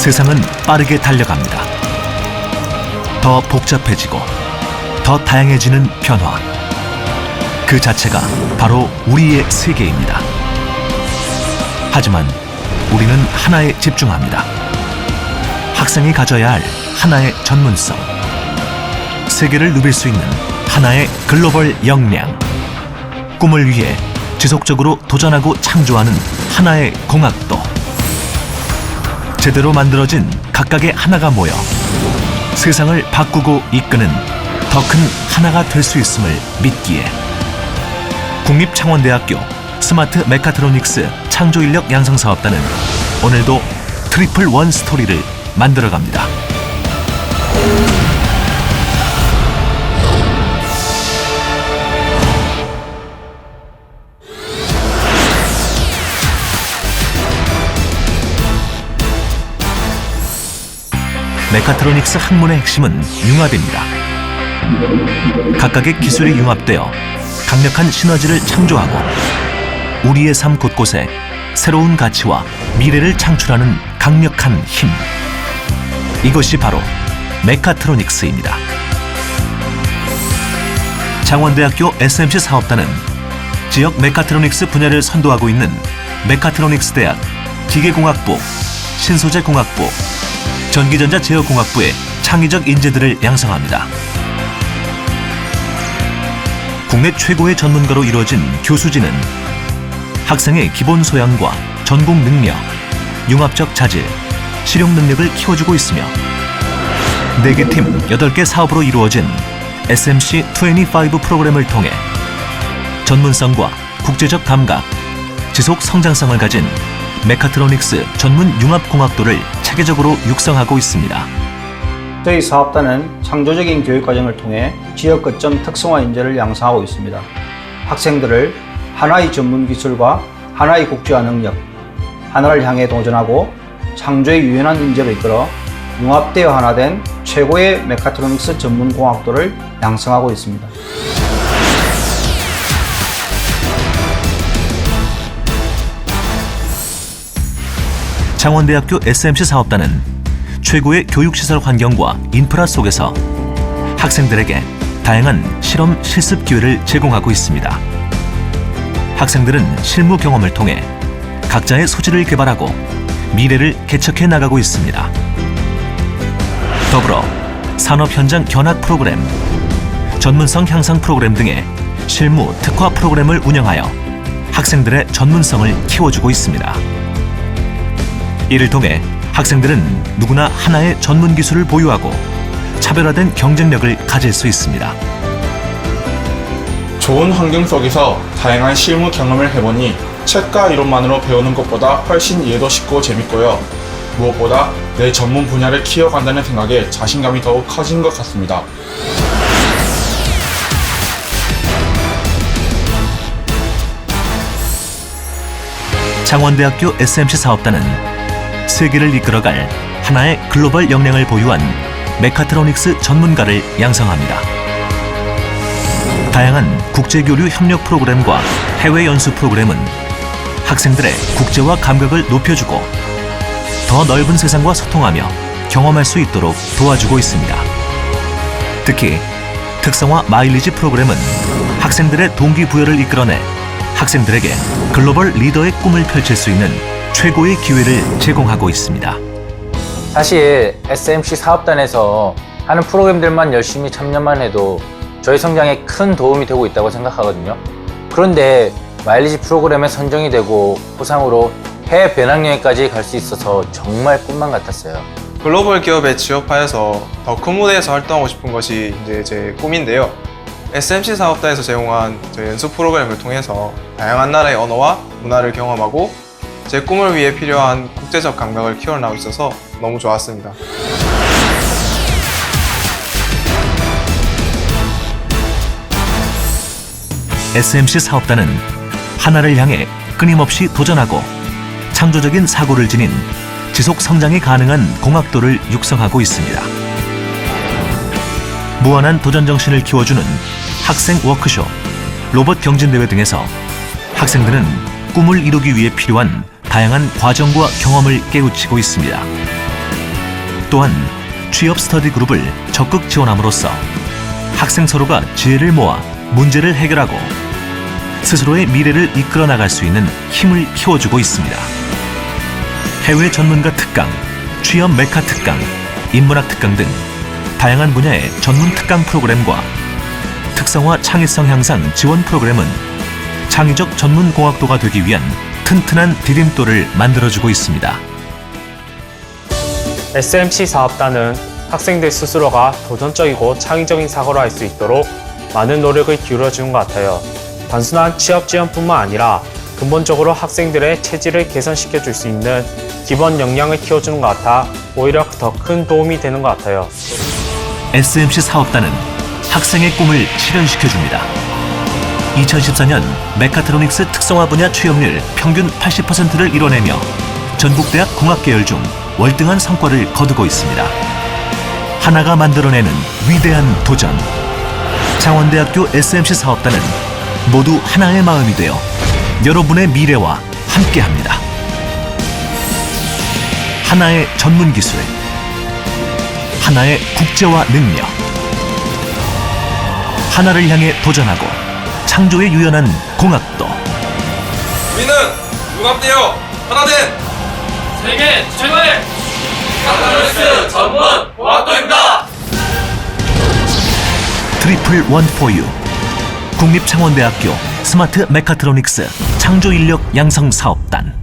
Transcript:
세상은 빠르게 달려갑니다. 더 복잡해지고 더 다양해지는 변화. 그 자체가 바로 우리의 세계입니다. 하지만 우리는 하나에 집중합니다. 학생이 가져야 할 하나의 전문성. 세계를 누빌 수 있는 하나의 글로벌 역량. 꿈을 위해 지속적으로 도전하고 창조하는 하나의 공학도. 제대로 만들어진 각각의 하나가 모여 세상을 바꾸고 이끄는 더 큰 하나가 될 수 있음을 믿기에 국립창원대학교 스마트 메카트로닉스 창조인력 양성사업단은 오늘도 트리플 원 스토리를 만들어갑니다. 메카트로닉스 학문의 핵심은 융합입니다. 각각의 기술이 융합되어 강력한 시너지를 창조하고 우리의 삶 곳곳에 새로운 가치와 미래를 창출하는 강력한 힘. 이것이 바로 메카트로닉스입니다. 장원대학교 SMC 사업단은 지역 메카트로닉스 분야를 선도하고 있는 메카트로닉스 대학 기계공학부, 신소재공학부, 전기전자 제어공학부의 창의적 인재들을 양성합니다. 국내 최고의 전문가로 이루어진 교수진은 학생의 기본 소양과 전공 능력, 융합적 자질, 실용 능력을 키워주고 있으며 4개 팀 8개 사업으로 이루어진 SMC 25 프로그램을 통해 전문성과 국제적 감각, 지속 성장성을 가진 메카트로닉스 전문 융합공학도를 체계적으로 육성하고 있습니다. 저희 사업단은 창조적인 교육 과정을 통해 지역 거점 특성화 인재를 양성하고 있습니다. 학생들을 하나의 전문 기술과 하나의 국제화 능력, 하나를 향해 도전하고 창조의 유연한 인재로 이끌어 융합되어 하나 된 최고의 메카트로닉스 전문 공학도를 양성하고 있습니다. 창원대학교 SMC 사업단은 최고의 교육시설 환경과 인프라 속에서 학생들에게 다양한 실험 실습 기회를 제공하고 있습니다. 학생들은 실무 경험을 통해 각자의 소질을 개발하고 미래를 개척해 나가고 있습니다. 더불어 산업 현장 견학 프로그램, 전문성 향상 프로그램 등의 실무 특화 프로그램을 운영하여 학생들의 전문성을 키워주고 있습니다. 이를 통해 학생들은 누구나 하나의 전문 기술을 보유하고 차별화된 경쟁력을 가질 수 있습니다. 좋은 환경 속에서 다양한 실무 경험을 해보니 책과 이론만으로 배우는 것보다 훨씬 이해도 쉽고 재밌고요. 무엇보다 내 전문 분야를 키워간다는 생각에 자신감이 더욱 커진 것 같습니다. 창원대학교 SMC 사업단은 세계를 이끌어갈 하나의 글로벌 역량을 보유한 메카트로닉스 전문가를 양성합니다. 다양한 국제교류 협력 프로그램과 해외 연수 프로그램은 학생들의 국제화 감각을 높여주고 더 넓은 세상과 소통하며 경험할 수 있도록 도와주고 있습니다. 특히 특성화 마일리지 프로그램은 학생들의 동기부여를 이끌어내 학생들에게 글로벌 리더의 꿈을 펼칠 수 있는 최고의 기회를 제공하고 있습니다. 사실 SMC 사업단에서 하는 프로그램들만 열심히 참여만 해도 저희 성장에 큰 도움이 되고 있다고 생각하거든요. 그런데 마일리지 프로그램에 선정이 되고 포상으로 해외 배낭여행까지 갈 수 있어서 정말 꿈만 같았어요. 글로벌 기업에 취업하여서 더 큰 무대에서 활동하고 싶은 것이 이제 제 꿈인데요. SMC 사업단에서 제공한 연수 프로그램을 통해서 다양한 나라의 언어와 문화를 경험하고 제 꿈을 위해 필요한 국제적 감각을 키워나가고 있어서 너무 좋았습니다. SMC 사업단은 하나를 향해 끊임없이 도전하고 창조적인 사고를 지닌 지속 성장이 가능한 공학도를 육성하고 있습니다. 무한한 도전 정신을 키워주는 학생 워크숍, 로봇 경진대회 등에서 학생들은 꿈을 이루기 위해 필요한 다양한 과정과 경험을 깨우치고 있습니다. 또한 취업 스터디 그룹을 적극 지원함으로써 학생 서로가 지혜를 모아 문제를 해결하고 스스로의 미래를 이끌어 나갈 수 있는 힘을 키워주고 있습니다. 해외 전문가 특강, 취업 메카 특강, 인문학 특강 등 다양한 분야의 전문 특강 프로그램과 특성화 창의성 향상 지원 프로그램은 창의적 전문 공학도가 되기 위한 튼튼한 디딤돌을 만들어주고 있습니다. SMC 사업단은 학생들 스스로가 도전적이고 창의적인 사고를 할 수 있도록 많은 노력을 기울여주는 것 같아요. 단순한 취업 지원뿐만 아니라 근본적으로 학생들의 체질을 개선시켜 줄 수 있는 기본 역량을 키워주는 것 같아 오히려 더 큰 도움이 되는 것 같아요. SMC 사업단은 학생의 꿈을 실현시켜 줍니다. 2014년 메카트로닉스 특성화 분야 취업률 평균 80%를 이뤄내며 전국대학 공학계열 중 월등한 성과를 거두고 있습니다. 하나가 만들어내는 위대한 도전. 창원대학교 SMC 사업단은 모두 하나의 마음이 되어 여러분의 미래와 함께합니다. 하나의 전문 기술, 하나의 국제화 능력, 하나를 향해 도전하고 창조에 유연한 공학도. 우리는 융합되어 하나 된 세계 최고의 카타르스 전문 공학도입니다. 트리플 원 포유 국립창원대학교 스마트 메카트로닉스 창조 인력 양성 사업단